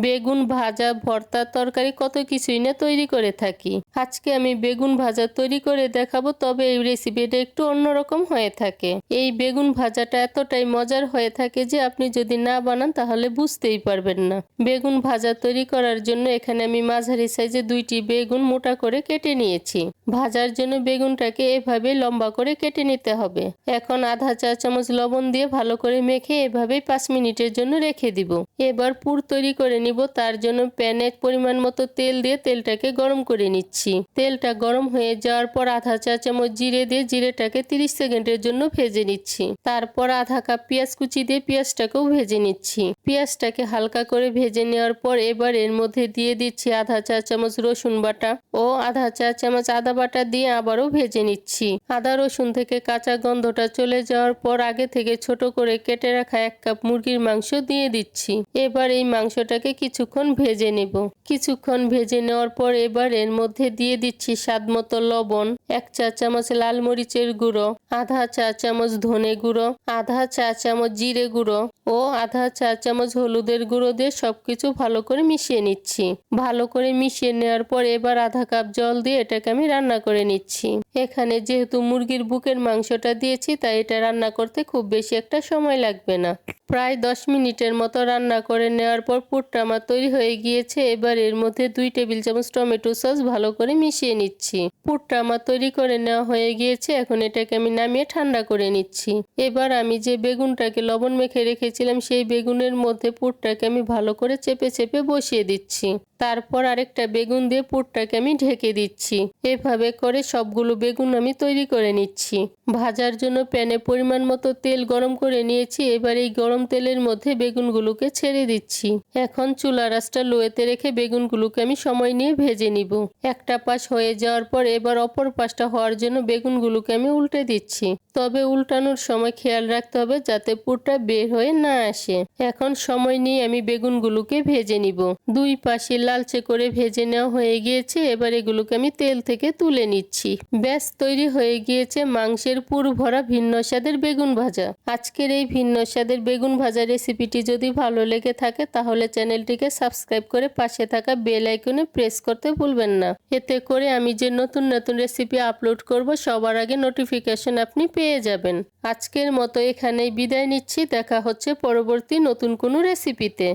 বেগুন ভাজা ভর্তা তরকারি কত কিছুই না তৈরি করে থাকি। আজকে আমি বেগুন ভাজা তৈরি করে দেখাবো, তবে এই রেসিপিটা একটু অন্যরকম হয়ে থাকে। এই বেগুন ভাজাটা এতটাই মজার হয়ে থাকে যে আপনি যদি না বানান তাহলে বুঝতেই পারবেন না। বেগুন ভাজা তৈরি করার জন্য এখানে আমি মাঝারি সাইজে দুইটি বেগুন মোটা করে কেটে নিয়েছি। ভাজার জন্য বেগুনটাকে এভাবে লম্বা করে কেটে নিতে হবে। এখন আধা চা চামচ লবণ দিয়ে ভালো করে মেখে এভাবেই পাঁচ মিনিটের জন্য রেখে দিব। এবার পুর তৈরি করে নিব, তার জন্য প্যানে পরিমাণ মতো তেল দিয়ে তেলটাকে গরম করে নিচ্ছি। তেলটা গরম হয়ে যাওয়ার পর আধা চা চামচ জিরে দিয়ে জিরেটাকে তিরিশ সেকেন্ডের জন্য ভেজে নিচ্ছি। তারপর আধা কাপ পেঁয়াজ কুচি দিয়ে পেঁয়াজটাকেও ভেজে নিচ্ছি। পেঁয়াজটাকে হালকা করে ভেজে নেওয়ার পর এবার এর মধ্যে দিয়ে দিচ্ছি আধা চা চামচ রসুন বাটা ও আধা চা চামচ আদা বাটা দিয়ে আবারও ভেজে নিচ্ছি। আদা রসুন থেকে কাঁচা গন্ধটা চলে যাওয়ার পর আগে থেকে ছোট করে কেটে রাখা এক কাপ মুরগির মাংস দিয়ে দিচ্ছি। এবার এই মাংসটাকে কিছুক্ষণ ভেজে নেব। কিছুক্ষণ ভেজে নেওয়ার পর এবার এর মধ্যে দিয়ে দিচ্ছি স্বাদ মতো লবণ, এক চা চামচ লাল মরিচের গুঁড়ো, আধা চা চামচ ধনে গুঁড়ো, আধা চা চামচ জিরে গুঁড়ো ও আধা চা চামচ হলুদের গুঁড়ো দিয়ে সবকিছু ভালো করে মিশিয়ে নিচ্ছি। ভালো করে মিশিয়ে নেওয়ার পর এবার আধা কাপ জল দিয়ে এটাকে আমি রান্না করে নিচ্ছি। এখানে যেহেতু মুরগির বুকের মাংসটা দিয়েছি, তাই এটা রান্না করতে খুব বেশি একটা সময় লাগবে না। প্রায় দশ মিনিটের মতো রান্না করে নেওয়ার পর পুরটা আমার তৈরি হয়ে গিয়েছে। এবার এর মধ্যে দুই টেবিল চামচ টমেটো সস ভালো করে মিশিয়ে নিচ্ছি। পুরটা আমার তৈরি করে নেওয়া হয়ে গিয়েছে, এখন এটাকে আমি নামিয়ে ঠান্ডা করে নিচ্ছি। এবার আমি যে বেগুনটাকে লবণ মেখে রেখেছিলাম, সেই বেগুনের মধ্যে পুরটাকে আমি ভালো করে চেপে চেপে বসিয়ে দিচ্ছি। তারপর আরেকটা বেগুন দিয়ে পুরটাকে আমি ঢেকে দিচ্ছি। এভাবে করে সবগুলো বেগুন আমি তৈরি করে নিচ্ছি। ভাজার জন্য প্যানে পরিমাণ মতো তেল গরম করে নিয়েছি, এবার এই গরম তেলের মধ্যে বেগুনগুলোকে ছেড়ে দিচ্ছি। এখন চুলা রাসটা লোয়েতে রেখে বেগুনগুলোকে আমি সময় নিয়ে ভেজে নিব। একটা পাশ হয়ে যাওয়ার পর এবার অপর পাশটা হওয়ার জন্য বেগুনগুলোকে আমি উল্টে দিচ্ছি। তবে উল্টানোর সময় খেয়াল রাখতে হবে যাতে পুরটা বের হয়ে না আসে। এখন সময় নিয়ে আমি বেগুনগুলোকে ভেজে নিব। দুই পাশে লালচে করে ভেজে নেওয়া হয়ে গিয়েছে, এবার এগুলোকে আমি তেল থেকে তুলে নিচ্ছি। ব্যাস, তৈরি হয়ে গিয়েছে মাংসের পুর ভরা ভিন্ন স্বাদের বেগুন ভাজা। আজকের এই ভিন্ন স্বাদের বেগুন ভাজা রেসিপিটি যদি ভালো লেগে থাকে, তাহলে চ্যানেলটিকে সাবস্ক্রাইব করে পাশে থাকা বেল আইকনে প্রেস করতে ভুলবেন না। এতে করে আমি যে নতুন নতুন রেসিপি আপলোড করব, সবার আগে নোটিফিকেশন আপনি পেয়ে যাবেন। আজকের মতো এখানেই বিদায় নিচ্ছি, দেখা হচ্ছে পরবর্তী নতুন কোনো রেসিপিতে।